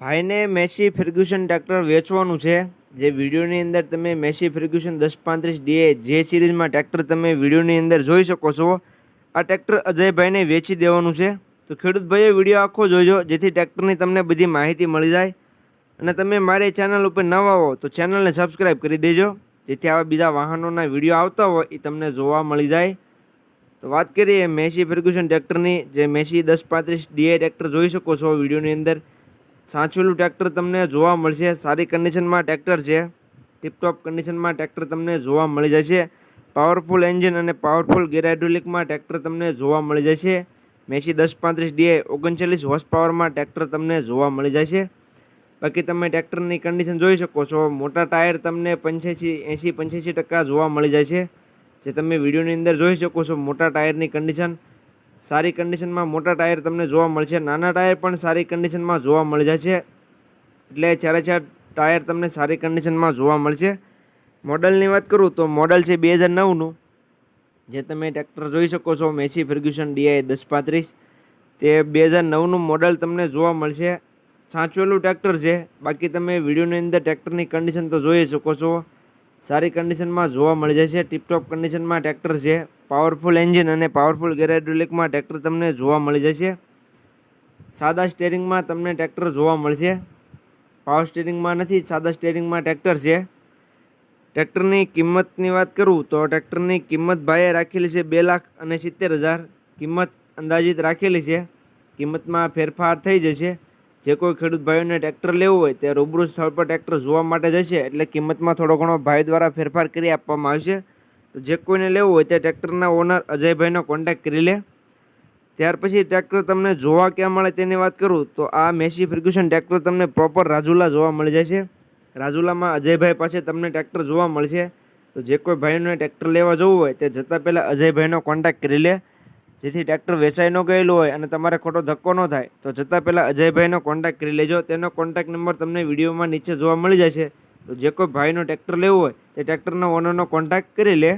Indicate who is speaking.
Speaker 1: ભાઈને Massey Ferguson tractor વેચવાનું છે. જે વિડીયોની અંદર તમે મેસી ફર્ગ્યુસન દસ પાંત્રીસ ડીએ જે સિરીઝમાં ટ્રેક્ટર તમે વિડીયોની અંદર જોઈ શકો છો. આ ટ્રેક્ટર અજયભાઈને વેચી દેવાનું છે. તો ખેડૂત ભાઈએ વીડિયો આખો જોજો, જેથી ટ્રેક્ટરની તમને બધી માહિતી મળી જાય. અને તમે મારી ચેનલ ઉપર નવા હો, તો ચેનલને સબસ્ક્રાઈબ કરી દેજો. જેથી આવા બીજા વાહનોના વીડિયો આવતા હોય, એ તમને જોવા મળી જાય. તો વાત કરીએ મેસી ફર્ગ્યુસન ટ્રેક્ટરની, જે મેસી દસ પાંત્રીસ ડીએ ટ્રેક્ટર જોઈ શકો છો વિડીયોની અંદર. સાચવેલું ટ્રેક્ટર તમને જોવા મળશે. સારી કન્ડિશનમાં ટ્રેક્ટર છે. ટીપટોપ કન્ડિશનમાં ટ્રેક્ટર તમને જોવા મળી જશે. પાવરફુલ એન્જિન અને પાવરફુલ ગેરહાઇડ્રોલિકમાં ટ્રેક્ટર તમને જોવા મળી જશે. મેસી દસ પાંત્રીસ ડીએ ઓગણચાલીસ હોર્સ પાવરમાં ટ્રેક્ટર તમને જોવા મળી જશે. બાકી તમે ટ્રેક્ટરની કન્ડિશન જોઈ શકો છો. મોટા ટાયર તમને પંચ્યાસી, એંસી, પંચ્યાસી ટકા જોવા મળી જાય છે જે તમે વિડીયોની અંદર જોઈ શકો છો, મોટા ટાયરની કન્ડિશન સારી કન્ડિશનમાં મોટા ટાયર તમને જોવા મળશે, નાના ટાયર પણ સારી કન્ડિશનમાં જોવા મળી છે. એટલે ચારે ચાર ટાયર તમને સારી કન્ડિશનમાં જોવા મળશે, મોડલની વાત કરું તો મોડલ છે બે હજાર નવનું. જે તમે ટ્રેક્ટર જોઈ શકો છો, મેસી ફર્ગ્યુસન ડીઆઈ દસ પાંત્રીસ. તે બે હજાર નવનું મોડલ તમને જોવા મળશે. સાચવેલું ટ્રેક્ટર છે. બાકી તમે વિડીયોની અંદર ટ્રેક્ટરની કન્ડિશન તો જોઈ શકો છો. સારી કન્ડિશનમાં જોવા મળી જશે ટીપટોપ કન્ડિશનમાં ટ્રેક્ટર છે. પાવરફુલ એન્જિન અને પાવરફુલ ગેરેડ્યુલિકમાં ટ્રેક્ટર તમને જોવા મળી જશે. સાદા સ્ટેરિંગમાં તમને ટ્રેક્ટર જોવા મળશે. પાવર સ્ટેરિંગમાં નથી, સાદા સ્ટેરિંગમાં ટ્રેક્ટર છે. ટ્રેક્ટરની કિંમતની વાત કરું તો ટ્રેક્ટરની કિંમત ભાઈએ રાખેલી છે બે લાખ અને સિત્તેર હજાર. કિંમત અંદાજિત રાખેલી છે. કિંમતમાં ફેરફાર થઈ જશે. જે કોઈ ખેડૂત ભાઈઓને ટ્રેક્ટર લેવું હોય તે રૂબરૂ સ્થળ પર ટ્રેક્ટર જોવા માટે જશે એટલે કિંમતમાં થોડો ઘણો ભાઈ દ્વારા ફેરફાર કરી આપવામાં આવશે. તો જે કોઈને લેવું હોય તે ટ્રેક્ટરના ઓનર અજયભાઈનો કોન્ટેક્ટ કરી લે. ત્યાર પછી ટ્રેક્ટર તમને જોવા ક્યાં મળે તેની વાત કરું તો આ મેસી ફર્ગ્યુસન ટ્રેક્ટર તમને પ્રોપર રાજુલા જોવા મળી જશે રાજુલામાં અજયભાઈ પાસે તમને ટ્રેક્ટર જોવા મળશે. તો જે કોઈ ભાઈઓને ટ્રેક્ટર લેવા જવું હોય તે જતાં પહેલાં અજયભાઈનો કોન્ટેક્ટ કરી લે. જેથી ટ્રેક્ટર વેચાઈ ન ગયેલું હોય અને તમારે ખોટો ધક્કો ન થાય તો જતાં પહેલાં અજયભાઈનો કોન્ટેક્ટ કરી લેજો. તેનો કોન્ટેક્ટ નંબર તમને વિડીયોમાં નીચે જોવા મળી જશે. તો જે કોઈ ભાઈનો ટ્રેક્ટર લેવું હોય તે ટ્રેક્ટરના ઓનરનો કોન્ટેક્ટ કરી લે.